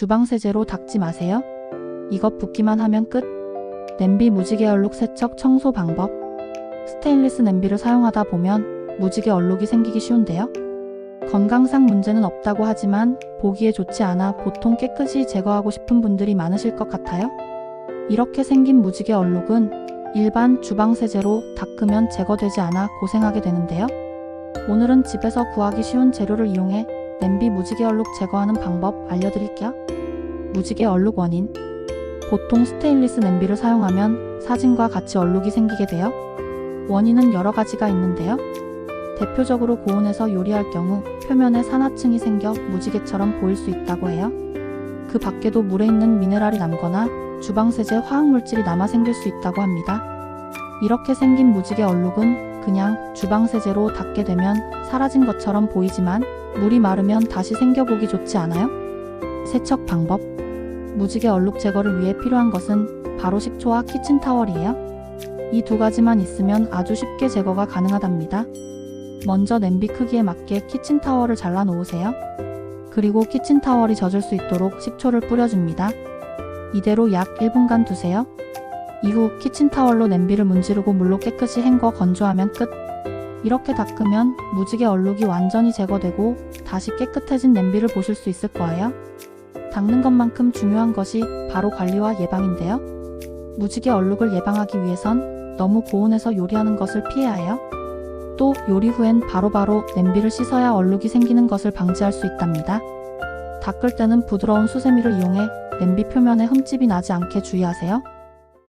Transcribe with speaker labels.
Speaker 1: 주방 세제로 닦지 마세요. 이것 붓기만 하면 끝. 냄비 무지개 얼룩 세척 청소 방법. 스테인리스 냄비를 사용하다 보면 무지개 얼룩이 생기기 쉬운데요. 건강상 문제는 없다고 하지만 보기에 좋지 않아 보통 깨끗이 제거하고 싶은 분들이 많으실 것 같아요. 이렇게 생긴 무지개 얼룩은 일반 주방 세제로 닦으면 제거되지 않아 고생하게 되는데요. 오늘은 집에서 구하기 쉬운 재료를 이용해 냄비 무지개 얼룩 제거하는 방법 알려드릴게요. 무지개 얼룩 원인. 보통 스테인리스 냄비를 사용하면 사진과 같이 얼룩이 생기게 돼요. 원인은 여러 가지가 있는데요. 대표적으로 고온에서 요리할 경우 표면에 산화층이 생겨 무지개처럼 보일 수 있다고 해요. 그 밖에도 물에 있는 미네랄이 남거나 주방세제 화학물질이 남아 생길 수 있다고 합니다. 이렇게 생긴 무지개 얼룩은 그냥 주방세제로 닦게 되면 사라진 것처럼 보이지만 물이 마르면 다시 생겨보기 좋지 않아요? 세척 방법 무지개 얼룩 제거를 위해 필요한 것은 바로 식초와 키친타월이에요. 이 두 가지만 있으면 아주 쉽게 제거가 가능하답니다. 먼저 냄비 크기에 맞게 키친타월을 잘라 놓으세요. 그리고 키친타월이 젖을 수 있도록 식초를 뿌려줍니다. 이대로 약 1분간 두세요. 이후 키친타월로 냄비를 문지르고 물로 깨끗이 헹궈 건조하면 끝. 이렇게 닦으면 무지개 얼룩이 완전히 제거되고 다시 깨끗해진 냄비를 보실 수 있을 거예요. 닦는 것만큼 중요한 것이 바로 관리와 예방인데요. 무지개 얼룩을 예방하기 위해선 너무 고온에서 요리하는 것을 피해야 해요. 또 요리 후엔 바로바로 냄비를 씻어야 얼룩이 생기는 것을 방지할 수 있답니다. 닦을 때는 부드러운 수세미를 이용해 냄비 표면에 흠집이 나지 않게 주의하세요.